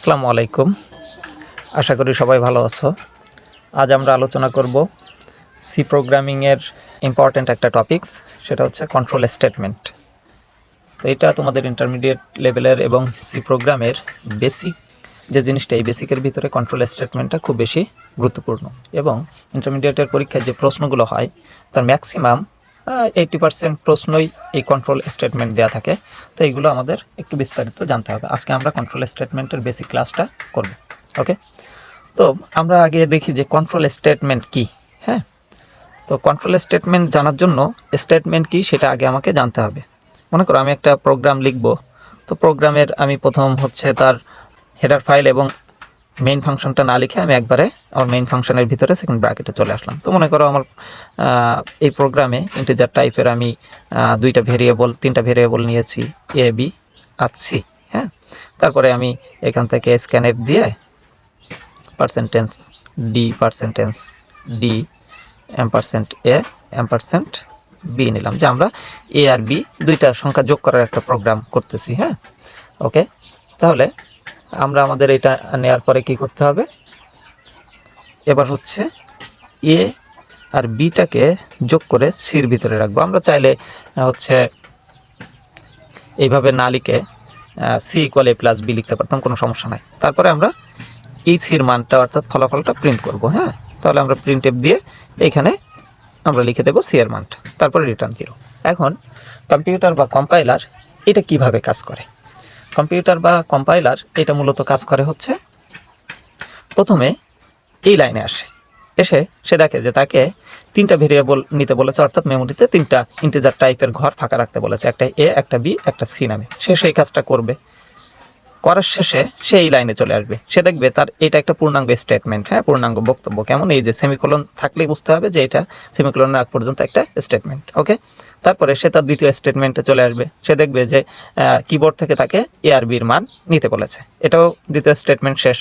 আসসালামু আলাইকুম। আশা করি সবাই ভালো আছো। আজ আমরা আলোচনা করব সি প্রোগ্রামিংয়ের ইম্পর্ট্যান্ট একটা টপিকস সেটা হচ্ছে কন্ট্রোল স্টেটমেন্ট তো এটা তোমাদের ইন্টারমিডিয়েট লেভেলের এবং সি প্রোগ্রামের বেসিক যে জিনিসটা, এই বেসিকের ভিতরে কন্ট্রোল স্টেটমেন্টটা খুব বেশি গুরুত্বপূর্ণ। এবং ইন্টারমিডিয়েটের পরীক্ষায় যে প্রশ্নগুলো হয়, তার ম্যাক্সিমাম এইটি পার্সেন্ট প্রশ্নই এই কন্ট্রোল স্টেটমেন্ট দেওয়া থাকে। তো এইগুলো আমাদের একটু বিস্তারিত জানতে হবে। আজকে আমরা কন্ট্রোল স্টেটমেন্টের বেসিক ক্লাসটা করব। ওকে তো আমরা আগে দেখি যে কন্ট্রোল স্টেটমেন্ট কি। হ্যাঁ? তো কন্ট্রোল স্টেটমেন্ট জানার জন্য স্টেটমেন্ট কি সেটা আগে আমাকে জানতে হবে। মনে করো আমি একটা প্রোগ্রাম লিখব। তো প্রোগ্রামের আমি প্রথম হচ্ছে তার হেডার ফাইল এবং মেইন ফাংশনটা না লিখে আমি একবারে আমার মেইন ফাংশনের ভিতরে সেকেন্ড ব্র্যাকেটে চলে আসলাম। তো মনে করো আমার এই প্রোগ্রামে ইন্টিজার টাইপের আমি দুইটা ভেরিয়েবল তিনটা ভেরিয়েবল নিয়েছি এ বি আর সি হ্যাঁ? তারপরে আমি এখান থেকে স্ক্যানএফ দিয়ে পার্সেন্টেন্স D পার্সেন্টেন্স D M percent A M percent B নিলাম। যে আমরা এ আর বি দুইটা সংখ্যা যোগ করার একটা প্রোগ্রাম করতেছি হ্যাঁ? ওকে তাহলে আমরা আমাদের এটা নেওয়ার পরে কি করতে হবে? এবার হচ্ছে এ আর বিটাকে যোগ করে সির ভিতরে রাখব। আমরা চাইলে হচ্ছে এইভাবে না লিখে C equal A plus B লিখতে পারতাম, কোনো সমস্যা নাই। তারপরে আমরা এই সির মানটা, অর্থাৎ ফলাফলটা প্রিন্ট করব হ্যাঁ? তাহলে আমরা প্রিন্ট এফ দিয়ে এইখানে আমরা লিখে দেবো সি এর মানটা। তারপরে রিটার্ন জিরো এখন কম্পিউটার বা কম্পাইলার এটা কীভাবে কাজ করে? কম্পিউটার বা কম্পাইলার এটা মূলত কাজ করে হচ্ছে, প্রথমে এই লাইনে আসে। এসে সে দেখে যে তাকে তিনটা ভেরিয়েবল নিতে বলেছে, অর্থাৎ মেমোরিতে তিনটা ইন্টিজার টাইপের ঘর ফাঁকা রাখতে বলেছে, একটা এ একটা বি একটা সি নামে। সে সেই কাজটা করবে। করার শেষে সে এই লাইনে চলে আসবে। সে দেখবে তার এটা একটা পূর্ণাঙ্গ স্টেটমেন্ট হ্যাঁ পূর্ণাঙ্গ বক্তব্য। কেমন? এই যে সেমিকোলন থাকলেই বুঝতে হবে যে এটা সেমিকোলনের আগ পর্যন্ত একটা স্টেটমেন্ট ওকে তারপরে সে তার দ্বিতীয় স্টেটমেন্টে চলে আসবে। সে দেখবে যে কিবোর্ড থেকে তাকে এ আর বির মান নিতে বলেছে। এটাও দ্বিতীয় স্টেটমেন্ট শেষ।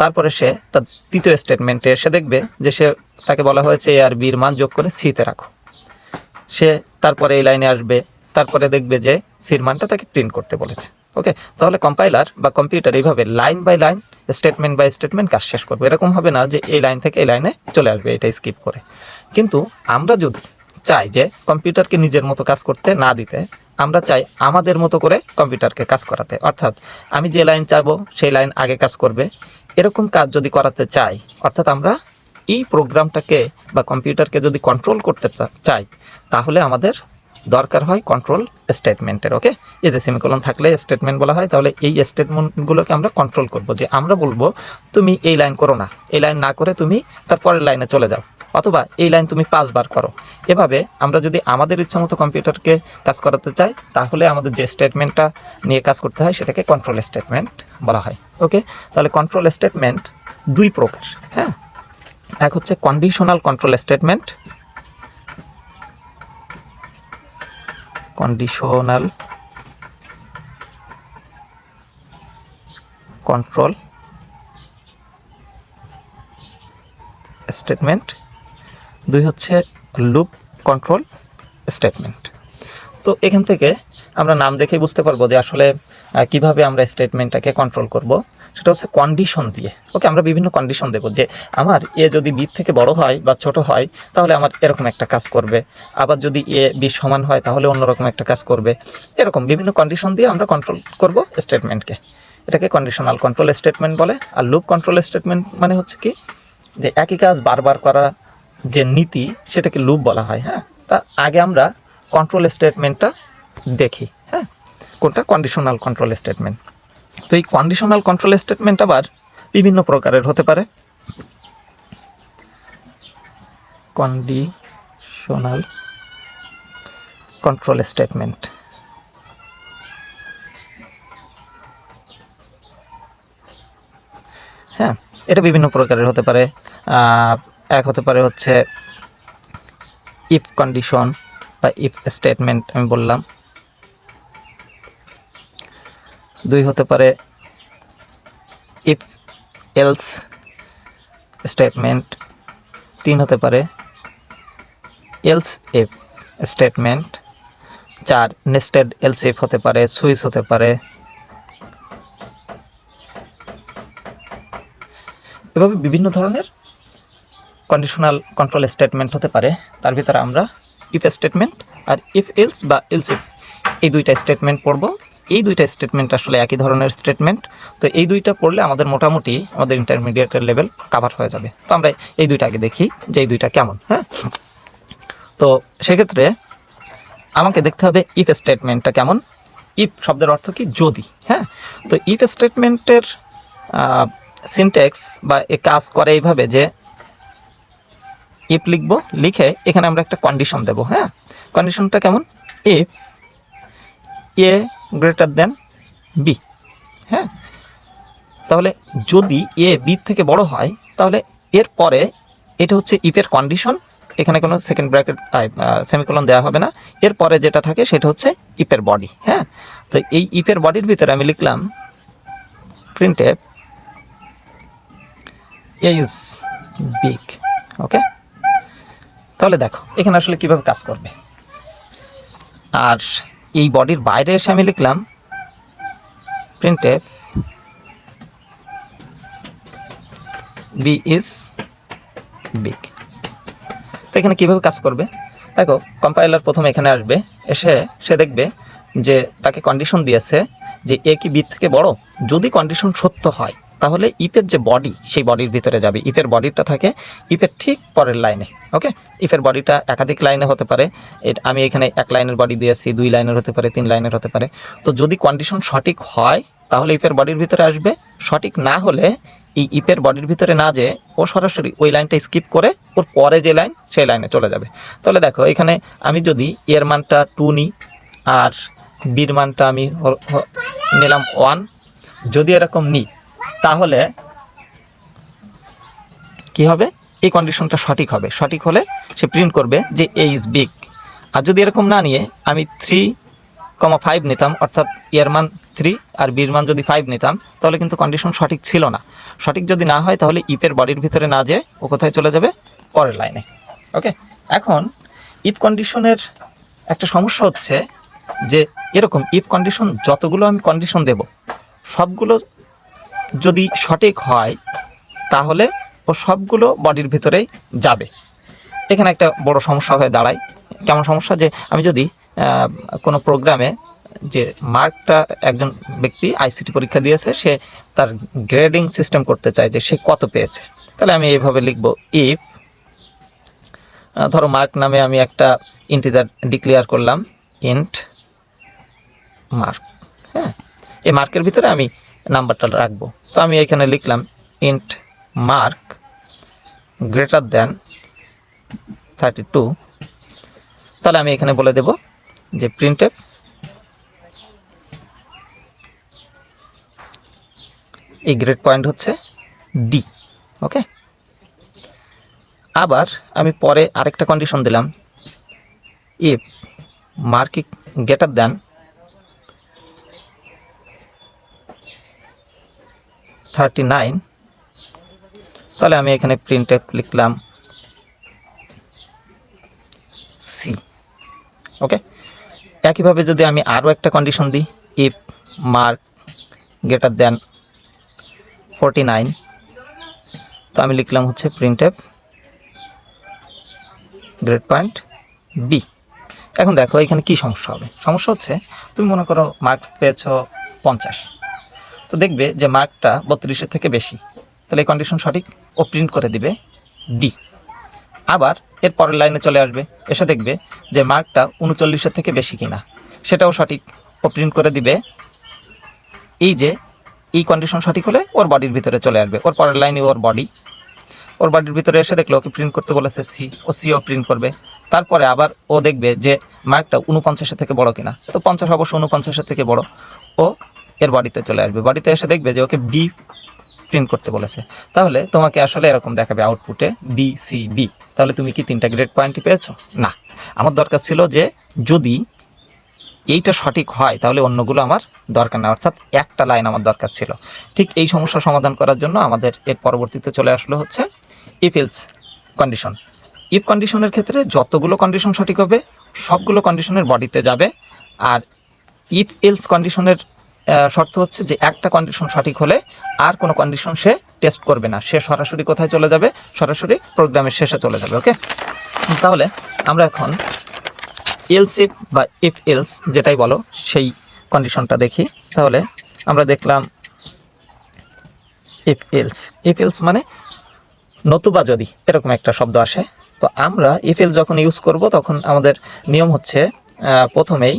তারপরে সে তার তৃতীয় স্টেটমেন্টে এসে দেখবে যে সে তাকে বলা হয়েছে এ আর বির মান যোগ করে সিতে রাখো। সে তারপরে এই লাইনে আসবে। তারপরে দেখবে যে সির মানটা তাকে প্রিন্ট করতে বলেছে। ওকে তাহলে কম্পাইলার বা কম্পিউটার এইভাবে line by line statement by statement কাজ শেষ করবে। এরকম হবে না যে এই লাইন থেকে এই লাইনে চলে আসবে, এটা স্কিপ করে। কিন্তু আমরা যদি চাই যে কম্পিউটারকে নিজের মতো কাজ করতে না দিতে, আমরা চাই আমাদের মতো করে কম্পিউটারকে কাজ করাতে। অর্থাৎ আমি যে লাইন চাইব সেই লাইন আগে কাজ করবে। এরকম কাজ যদি করাতে চাই, অর্থাৎ আমরা এই প্রোগ্রামটাকে বা কম্পিউটারকে যদি কন্ট্রোল করতে চাই, তাহলে আমাদের দরকার হয় কন্ট্রোল স্টেটমেন্টের ওকে যে সেমিকোলন থাকলে স্টেটমেন্ট বলা হয়, তাহলে এই স্টেটমেন্টগুলোকে আমরা কন্ট্রোল করব। যে আমরা বলব, তুমি এই লাইন করো না। এই লাইন না করে তুমি তারপরের লাইনে চলে যাও। অথবা এই লাইন তুমি পাঁচবার করো। এভাবে আমরা যদি আমাদের ইচ্ছা মতো কম্পিউটারকে কাজ করাতে চাই, তাহলে আমাদের যে স্টেটমেন্টটা নিয়ে কাজ করতে হয়, সেটাকে কন্ট্রোল স্টেটমেন্ট বলা হয় ওকে তাহলে কন্ট্রোল স্টেটমেন্ট দুই প্রকার হ্যাঁ? এক হচ্ছে conditional control statement conditional control statement দুই হচ্ছে লুপ কন্ট্রোল স্টেটমেন্ট তো এখান থেকে আমরা নাম দেখেই বুঝতে পারব যে আসলে কীভাবে আমরা স্টেটমেন্টটাকে কন্ট্রোল করব। সেটা হচ্ছে কন্ডিশন দিয়ে। ওকে আমরা বিভিন্ন কন্ডিশন দেবো যে আমার এ যদি বি থেকে বড় হয় বা ছোট হয়, তাহলে আমার এরকম একটা কাজ করবে। আবার যদি এ বি সমান হয়, তাহলে অন্যরকম একটা কাজ করবে। এরকম বিভিন্ন কন্ডিশন দিয়ে আমরা কন্ট্রোল করব স্টেটমেন্টকে এটাকে কন্ডিশনাল কন্ট্রোল স্টেটমেন্ট বলে। আর লুপ কন্ট্রোল স্টেটমেন্ট মানে হচ্ছে কি? যে একই কাজ বারবার করা যে নীতি, সেটাকে লুপ বলা হয় হ্যাঁ? তা আগে আমরা কন্ট্রোল স্টেটমেন্টটা দেখি হ্যাঁ? কোনটা? কন্ডিশনাল কন্ট্রোল স্টেটমেন্ট তো এই কন্ডিশনাল কন্ট্রোল স্টেটমেন্ট আবার বিভিন্ন প্রকারের হতে পারে। কন্ডিশনাল কন্ট্রোল স্টেটমেন্ট হ্যাঁ এটা বিভিন্ন প্রকারের হতে পারে। এক হতে পারে হচ্ছে ইফ কন্ডিশন বা ইফ স্টেটমেন্ট আমি বললাম। দুই হতে পারে ইফ এলস স্টেটমেন্ট তিন হতে পারে এলস ইফ স্টেটমেন্ট চার নেস্টেড এলস ইফ হতে পারে, সুইচ হতে পারে। এভাবে বিভিন্ন ধরনের কন্ডিশনাল কন্ট্রোল স্টেটমেন্ট হতে পারে। তার ভিতরে আমরা ইফ স্টেটমেন্ট আর ইফ এলস বা এলস ইফ এই দুইটা স্টেটমেন্ট পড়ব। এই দুইটা স্টেটমেন্ট আসলে একই ধরনের স্টেটমেন্ট তো এই দুইটা পড়লে আমাদের মোটামুটি আমাদের ইন্টারমিডিয়েটের লেভেল কাভার হয়ে যাবে। তো আমরা এই দুইটা আগে দেখি যে এই দুইটা কেমন হ্যাঁ? তো সেক্ষেত্রে আমাকে দেখতে হবে ইফ স্টেটমেন্টটা কেমন। ইফ শব্দের অর্থ কি? যদি হ্যাঁ? তো ইফ স্টেটমেন্টের সিনটেক্স বা এ কাজ করে এইভাবে যে ইফ লিখব, লিখে এখানে আমরা একটা কন্ডিশন দেব হ্যাঁ? কন্ডিশনটা কেমন? If A greater than B হ্যাঁ? তাহলে যদি এ বি থেকে বড় হয়, তাহলে এর পরে এটা হচ্ছে ইফের কন্ডিশন এখানে কোনো সেকেন্ড ব্র্যাকেট সেমিকোলন দেওয়া হবে না। এরপরে যেটা থাকে সেটা হচ্ছে ইপের বডি হ্যাঁ? তো এই ইপের বডির ভিতরে আমি লিখলাম প্রিন্ট ইজ বিগ ওকে তাহলে দেখো, এখানে আসলে কীভাবে কাজ করবে। আর এই বডির বাইরে এসে আমি লিখলাম প্রিন্ট বি ইজ বিগ তো এখানে কীভাবে কাজ করবে? দেখো কম্পাইলার প্রথমে এখানে আসবে, এসে সে দেখবে যে তাকে কন্ডিশন দিয়েছে যে এ কি বি থেকে বড়। যদি কন্ডিশন সত্য হয় তাহলে ইপের যে বডি, সেই বডির ভিতরে যাবে। ইপের বডিটা থাকে, ইপের ঠিক পরের লাইনে, ওকে? ইফের বডিটা একাধিক লাইনে হতে পারে। আমি এখানে এক লাইনের বডি দিয়েছি, দুই লাইনের হতে পারে, তিন লাইনের হতে পারে। তো যদি কন্ডিশন সঠিক হয়, তাহলে ইপের বডির ভিতরে আসবে। সঠিক না হলে এই ইপের বডির ভিতরে না যে ও সরাসরি ওই লাইনটা স্কিপ করে ওর পরে যে লাইন, সেই লাইনে চলে যাবে। তাহলে দেখো, এখানে আমি যদি এর মানটা টু নিই, আর বির মানটা আমি নিলাম ওয়ান যদি এরকম নিই তাহলে কি হবে? এই কন্ডিশনটা সঠিক হবে। সঠিক হলে সে প্রিন্ট করবে যে এ ইজ বিগ আর যদি এরকম না নিয়ে আমি থ্রি কমা ফাইভ নিতাম, অর্থাৎ এর মান থ্রি আর বির মান যদি ফাইভ নিতাম, তাহলে কিন্তু কন্ডিশন সঠিক ছিল না। সঠিক যদি না হয়, তাহলে ইপের বডির ভিতরে না যেয়ে ও কোথায় চলে যাবে? পরের লাইনে ওকে এখন ইফ কন্ডিশনের একটা সমস্যা হচ্ছে যে এরকম ইফ কন্ডিশন যতগুলো আমি কন্ডিশন দেব, সবগুলো যদি সঠিক হয়, তাহলে ও সবগুলো বডির ভিতরেই যাবে। এখানে একটা বড় সমস্যা হয়ে দাঁড়ায়। কেমন সমস্যা? যে আমি যদি কোনো প্রোগ্রামে যে মার্কটা একজন ব্যক্তি আইসিটি পরীক্ষা দিয়েছে, সে তার গ্রেডিং সিস্টেম করতে চায় যে সে কত পেয়েছে। তাহলে আমি এইভাবে লিখব, ইফ ধরো মার্ক নামে আমি একটা ইন্টিজার ডিক্লেয়ার করলাম, ইন্ট মার্ক হ্যাঁ? এই মার্কের ভিতরে আমি নাম্বারটা রাখব। তো আমি এখানে লিখলাম int mark greater than thirty two তাহলে আমি এখানে বলে দেব যে প্রিন্টএফ এই গ্রেড পয়েন্ট হচ্ছে ডি ওকে আবার আমি পরে আরেকটা কন্ডিশন দিলাম। If mark greater than thirty nine তাহলে আমি এখানে প্রিন্টে লিখলাম সি ওকে একইভাবে যদি আমি আরও একটা কন্ডিশন দিই if mark greater than forty nine তো আমি লিখলাম হচ্ছে প্রিন্টএফ গ্রেড পয়েন্ট বি এখন দেখো এখানে কি সমস্যা হবে? সমস্যা হচ্ছে তুমি মনে করো মার্কস পেয়েছ পঞ্চাশ। তো দেখবে যে মার্কটা বত্রিশের থেকে বেশি। তাহলে এই কন্ডিশন সঠিক ও প্রিন্ট করে দিবে ডি আবার এর পরের লাইনে চলে আসবে, এসে দেখবে যে মার্কটা উনচল্লিশের থেকে বেশি কিনা। সেটাও সঠিক, ও প্রিন্ট করে দিবে। এই যে, এই কন্ডিশন সঠিক হলে ওর বডির ভিতরে চলে আসবে। ওর পরের লাইনে ওর বডি ওর বডির ভিতরে এসে দেখল, ওকে প্রিন্ট করতে বলেছে সি ও সিও প্রিন্ট করবে। তারপরে আবার ও দেখবে যে মার্কটা উনপঞ্চাশের থেকে বড় কিনা। তো পঞ্চাশ অবশ্য উনপঞ্চাশের থেকে বড়। ও এর বাড়িতে চলে আসবে। বাড়িতে এসে দেখবে যে ওকে বি প্রিন্ট করতে বলেছে। তাহলে তোমাকে আসলে এরকম দেখাবে আউটপুটে ডি সি বি তাহলে তুমি কি তিনটা গ্রেড পয়েন্টই পেয়েছ? না। আমার দরকার ছিল যে যদি এইটা সঠিক হয়, তাহলে অন্যগুলো আমার দরকার না। অর্থাৎ একটা লাইন আমার দরকার ছিল। ঠিক এই সমস্যা সমাধান করার জন্য আমাদের এর পরবর্তীতে চলে আসলো হচ্ছে ইফ এলস কন্ডিশন ইফ কন্ডিশনের ক্ষেত্রে যতগুলো কন্ডিশন সঠিক হবে, সবগুলো কন্ডিশনের বডিতে যাবে। আর ইফ এলস কন্ডিশনের শর্ত হচ্ছে যে একটা কন্ডিশন সঠিক হলে আর কোনো কন্ডিশন সে টেস্ট করবে না। সে সরাসরি কোথায় চলে যাবে? সরাসরি প্রোগ্রামের শেষে চলে যাবে ওকে তাহলে আমরা এখন এলস ইফ বা ইফ এলস যেটাই বলো, সেই কন্ডিশনটা দেখি। তাহলে আমরা দেখলাম ইফ এলস ইফ এলস মানে নতুবা যদি, এরকম একটা শব্দ আসে। তো আমরা ইফ এলস যখন ইউজ করব, তখন আমাদের নিয়ম হচ্ছে প্রথমেই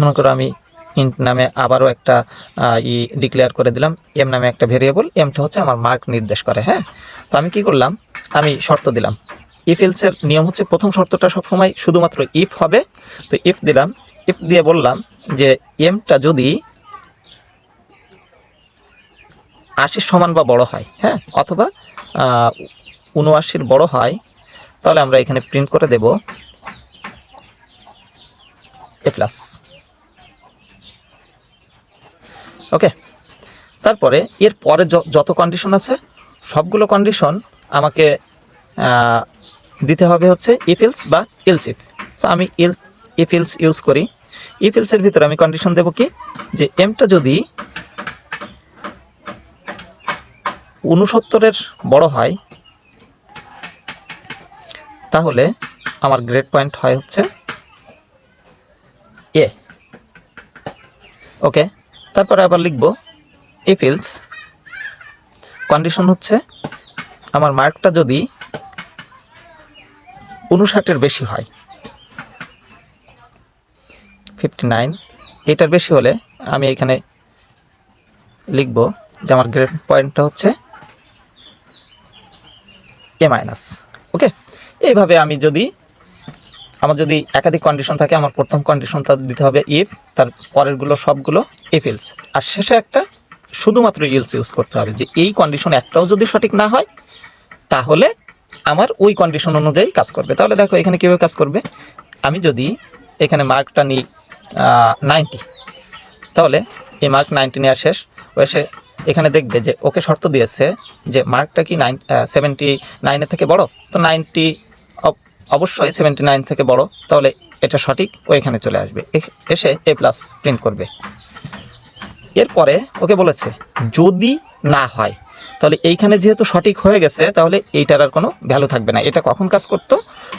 মনে করো আমি ইন্ট নামে আবারও একটা ই ডিক্লেয়ার করে দিলাম এম নামে একটা ভেরিয়েবল এমটা হচ্ছে আমার মার্ক নির্দেশ করে হ্যাঁ? তো আমি কি করলাম? আমি শর্ত দিলাম। ইফ এলসের নিয়ম হচ্ছে প্রথম শর্তটা সবসময় শুধুমাত্র ইফ হবে। তো ইফ দিলাম ইফ দিয়ে বললাম যে এমটা যদি আশির সমান বা বড় হয় হ্যাঁ? অথবা উনআশির বড় হয়, তাহলে আমরা এখানে প্রিন্ট করে দেব এ প্লাস ওকে তারপরে এর পরে যত কন্ডিশন আছে, সবগুলো কন্ডিশন আমাকে দিতে হবে হচ্ছে ইফিলস বা ইলস ইফ তো আমি ইল ইফিলস ইউজ করি। ইফিলসের ভিতরে আমি কন্ডিশন দেব কি? যে এমটা যদি উনসত্তরের বড় হয়, তাহলে আমার গ্রেড পয়েন্ট হয় হচ্ছে এ ওকে তারপরে আবার লিখব ইফিলস কন্ডিশন হচ্ছে, আমার মার্কটা যদি উনষাটের বেশি হয় ফিফটি নাইন এটার বেশি হলে আমি এখানে লিখব যে আমার গ্রেড পয়েন্টটা হচ্ছে এ মাইনাস ওকে এইভাবে আমি যদি আমার যদি একাধিক কন্ডিশন থাকে, আমার প্রথম কন্ডিশনটা দিতে হবে ইফ তার পরেরগুলো সবগুলো ইফ ইলস আর শেষে একটা শুধুমাত্র ইলস ইউজ করতে হবে, যে এই কন্ডিশন একটাও যদি সঠিক না হয়, তাহলে আমার ওই কন্ডিশন অনুযায়ী কাজ করবে। তাহলে দেখো, এখানে কীভাবে কাজ করবে? আমি যদি এখানে মার্কটা নিই নাইনটি তাহলে এই মার্ক নাইনটি নেওয়া শেষ। এসে এখানে দেখবে যে ওকে শর্ত দিয়েছে যে মার্কটা কি নাইন সেভেন্টি নাইনের থেকে বড়? তো নাইনটি অবশ্যই সেভেন্টি নাইন থেকে বড়, তাহলে এটা সঠিক, ও এখানে চলে আসবে। এসে এ প্লাস প্রিন্ট করবে। এরপরে ওকে বলেছে, যদি না হয়, তাহলে এইখানে যেহেতু সঠিক হয়ে গেছে, তাহলে এইটার আর কোনো ভ্যালু থাকবে না। এটা কখন কাজ করতো?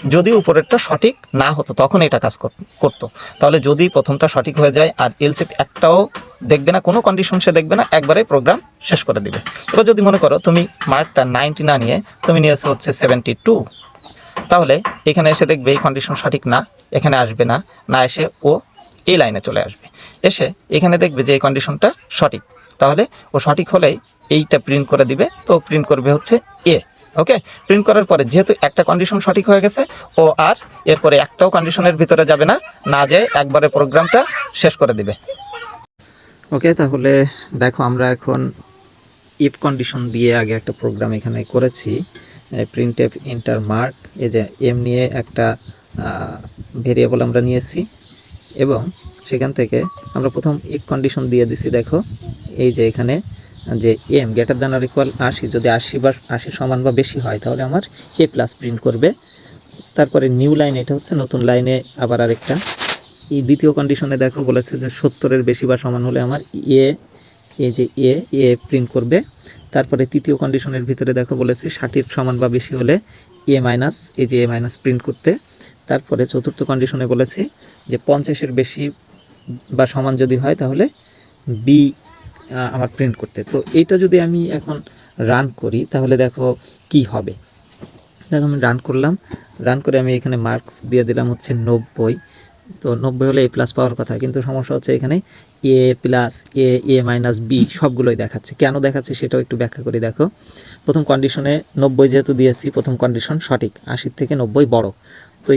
যদি উপরেরটা সঠিক না হতো, তখন এটা কাজ কর- করতো। তাহলে যদি প্রথমটা সঠিক হয়ে যায়, আর এলসিট একটাও দেখবে না, কোনো কন্ডিশন সে দেখবে না, একবারে প্রোগ্রাম শেষ করে দিবে। এবার যদি মনে করো তুমি মার্কটা নাইনটি না নিয়ে তুমি নিয়েছো হচ্ছে সেভেন্টি টু তাহলে এখানে এসে দেখবে এই কন্ডিশন সঠিক না, এখানে আসবে না না এসে ও এই লাইনে চলে আসবে। এসে এখানে দেখবে যে এই কন্ডিশনটা সঠিক। তাহলে ও সঠিক হলেই এইটা প্রিন্ট করে দিবে, তো প্রিন্ট করবে হচ্ছে এ ওকে প্রিন্ট করার পরে যেহেতু একটা কন্ডিশন সঠিক হয়ে গেছে, ও আর এরপরে একটাও কন্ডিশনের ভিতরে যাবে না না যেয়ে একবারে প্রোগ্রামটা শেষ করে দিবে। ওকে তাহলে দেখো আমরা এখন ইফ কন্ডিশন দিয়ে আগে একটা প্রোগ্রাম এখানে করেছি। প্রিন্ট এফ ইন্টার মার্ক এই যে এম নিয়ে একটা ভেরিয়েবল আমরা নিয়েছি এবং সেখান থেকে আমরা প্রথম ইফ কন্ডিশন দিয়ে দিছি, দেখো। এই যে এখানে, যে এম গ্রেটার দ্যান আর ইকুয়াল আশি, যদি আশি বা আশি সমান বা বেশি হয়, তাহলে আমার এ প্লাস প্রিন্ট করবে। তারপরে নিউ লাইন এটা হচ্ছে নতুন লাইনে আবার আরেকটা। এই দ্বিতীয় কন্ডিশনে দেখো বলেছে যে সত্তরের বেশি বা সমান হলে আমার এ এই যে এ এ প্রিন্ট করবে। তারপরে তৃতীয় কন্ডিশনের ভিতরে দেখো বলেছে, ষাটির সমান বা বেশি হলে এ মাইনাস এই যে এ মাইনাস প্রিন্ট করতে। তারপরে চতুর্থ কন্ডিশনে বলেছি যে পঞ্চাশের বেশি বা সমান যদি হয় তাহলে বি আমার প্রিন্ট করতে। তো এইটা যদি আমি এখন রান করি, তাহলে দেখো কি হবে। দেখো আমি রান করলাম। রান করে আমি এখানে মার্কস দিয়ে দিলাম হচ্ছে নব্বই। তো নব্বই হলে এ প্লাস পাওয়ার কথা, কিন্তু সমস্যা হচ্ছে এখানে A plus A A minus B সবগুলোই দেখাচ্ছে। কেন দেখাচ্ছে সেটাও একটু ব্যাখ্যা করে দেখো। প্রথম কন্ডিশনে নব্বই যেহেতু দিয়েছি, প্রথম কন্ডিশন সঠিক, আশির থেকে নব্বই বড়। তো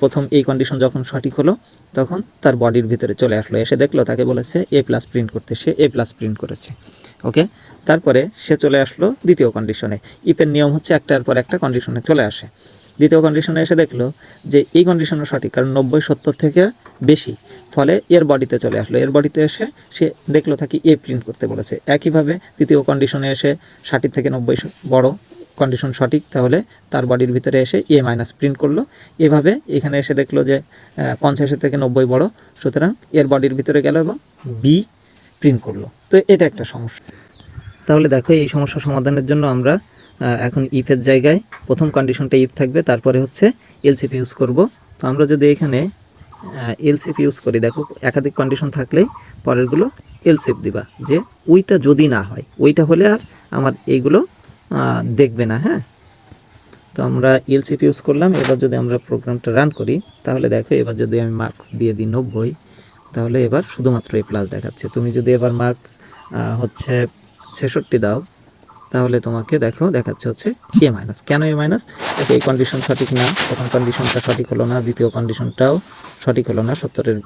প্রথম এই কন্ডিশন যখন সঠিক হলো, তখন তার বডির ভিতরে চলে আসলো। এসে দেখল, তাকে বলেছে এ প্লাস প্রিন্ট করতে। সে এ প্লাস প্রিন্ট করেছে। ওকে তারপরে সে চলে আসলো দ্বিতীয় কন্ডিশনে ইপের নিয়ম হচ্ছে একটার পর একটা কন্ডিশনে চলে আসে। দ্বিতীয় কন্ডিশনে এসে দেখল যে এই কন্ডিশনও সঠিক, কারণ নব্বই সত্তর থেকে বেশি। ফলে এর বডিতে চলে আসলো। এর বডিতে এসে সে দেখল থাকি এ প্রিন্ট করতে বলেছে। একইভাবে তৃতীয় কন্ডিশনে এসে ষাটের থেকে নব্বই বড় কন্ডিশন সঠিক, তাহলে তার বডির ভিতরে এসে এ মাইনাস প্রিন্ট করল। এভাবে এখানে এসে দেখল যে পঞ্চাশের থেকে নব্বই বড়, সুতরাং এর বডির ভিতরে গেল এবং বি প্রিন্ট করল। তো এটা একটা সমস্যা। তাহলে দেখো এই সমস্যা সমাধানের জন্য আমরা এখন ইফের জায়গায় প্রথম কন্ডিশনটা ইফ থাকবে, তারপরে হচ্ছে এলসিপি ইউজ করব। তো আমরা যদি এখানে এলসিপি ইউজ করি, দেখো একাধিক কন্ডিশন থাকলেই পরেরগুলো এলসিপ দিবা। যে ওইটা যদি না হয়, ওইটা হলে আর আমার এইগুলো দেখবে না হ্যাঁ? তো আমরা এলসিপি ইউজ করলাম, এবার যদি আমরা প্রোগ্রামটা রান করি, তাহলে দেখো এবার যদি আমি মার্কস দিয়ে দিই নব্বই, তাহলে এবার শুধুমাত্র এ প্লাস দেখাচ্ছে। তুমি যদি এবার মার্কস হচ্ছে ছেষট্টি দাও তাহলে তোমাকে দেখো, দেখাচ্ছে হচ্ছে এ মাইনাস কেন এ মাইনাস দেখো, এই কন্ডিশন সঠিক না প্রথম কন্ডিশনটা সঠিক হলো না, দ্বিতীয় কন্ডিশনটাও সঠিক হলো না, সত্তরের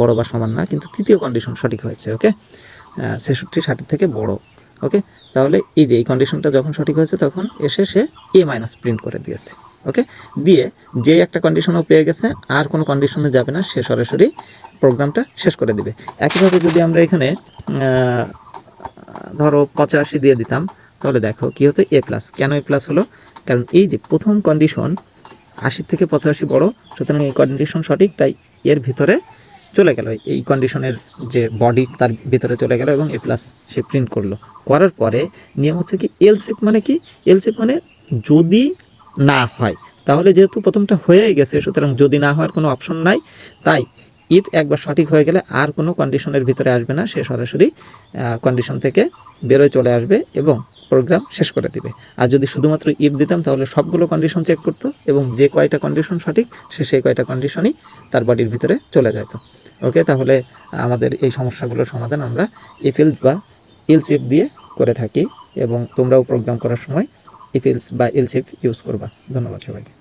বড় বা সমান না, কিন্তু তৃতীয় কন্ডিশন সঠিক হয়েছে ওকে ছেষট্টি ষাটের থেকে বড় ওকে তাহলে এই যে, এই কন্ডিশনটা যখন সঠিক হয়েছে, তখন এসে সে এ মাইনাস প্রিন্ট করে দিয়েছে ওকে দিয়ে যে একটা কন্ডিশনও পেয়ে গেছে, আর কোনো কন্ডিশনে যাবে না, সে সরাসরি প্রোগ্রামটা শেষ করে দিবে। একইভাবে যদি আমরা এখানে ধরো পঁচাশি দিয়ে দিতাম তাহলে দেখো কি হতো? এ প্লাস কেন এ প্লাস হলো? কারণ এই যে প্রথম কন্ডিশন আশি থেকে পঁচাশি বড়, সুতরাং এই কন্ডিশন সঠিক, তাই এর ভিতরে চলে গেল। এই কন্ডিশনের যে বডি তার ভিতরে চলে গেল এবং এ প্লাস সে প্রিন্ট করল। করার পরে নিয়ম হচ্ছে কি এলসিপ মানে কি? এলসিপ মানে যদি না হয়, তাহলে যেহেতু প্রথমটা হয়ে গেছে, সুতরাং যদি না হওয়ার কোনো অপশন নাই, তাই ইফ একবার সঠিক হয়ে গেলে আর কোনো কন্ডিশনের ভিতরে আসবে না, সে সরাসরি কন্ডিশন থেকে বেরোয় চলে আসবে এবং প্রোগ্রাম শেষ করে দিবে। আর যদি শুধুমাত্র ইফ দিতাম, তাহলে সবগুলো কন্ডিশন চেক করতো এবং যে কয়টা কন্ডিশন সঠিক, সে সেই কয়টা কন্ডিশনই তার বডির ভিতরে চলে যেত ওকে তাহলে আমাদের এই সমস্যাগুলোর সমাধান আমরা ইফিলস বা ইলস ইফ দিয়ে করে থাকি এবং তোমরাও প্রোগ্রাম করার সময় ইফিলস বা ইলস ইফ ইউজ করবা। ধন্যবাদ সবাইকে।